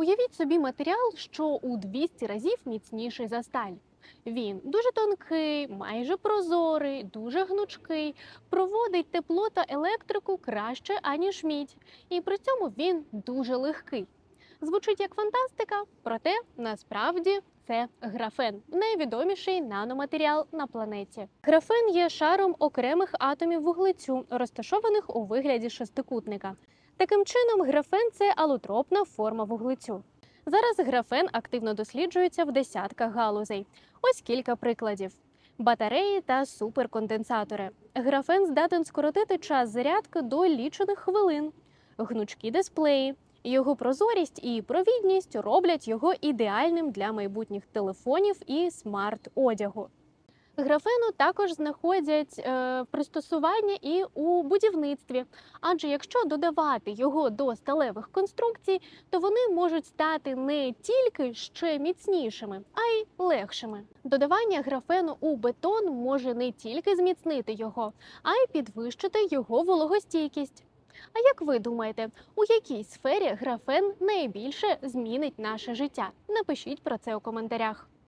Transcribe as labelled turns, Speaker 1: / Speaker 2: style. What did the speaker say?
Speaker 1: Уявіть собі матеріал, що у 200 разів міцніший за сталь. Він дуже тонкий, майже прозорий, дуже гнучкий, проводить тепло та електрику краще, аніж мідь. І при цьому він дуже легкий. Звучить як фантастика, проте насправді це графен, найвідоміший наноматеріал на планеті. Графен є шаром окремих атомів вуглецю, розташованих у вигляді шестикутника. Таким чином, графен це алотропна форма вуглецю. Зараз графен активно досліджується в десятках галузей. Ось кілька прикладів: батареї та суперконденсатори. Графен здатен скоротити час зарядки до лічених хвилин, гнучкі дисплеї. Його прозорість і провідність роблять його ідеальним для майбутніх телефонів і смарт-одягу. Графену також знаходять е, пристосування і у будівництві, адже якщо додавати його до сталевих конструкцій, то вони можуть стати не тільки ще міцнішими, а й легшими. Додавання графену у бетон може не тільки зміцнити його, а й підвищити його вологостійкість. А як ви думаєте, у якій сфері графен найбільше змінить наше життя? Напишіть про це у коментарях.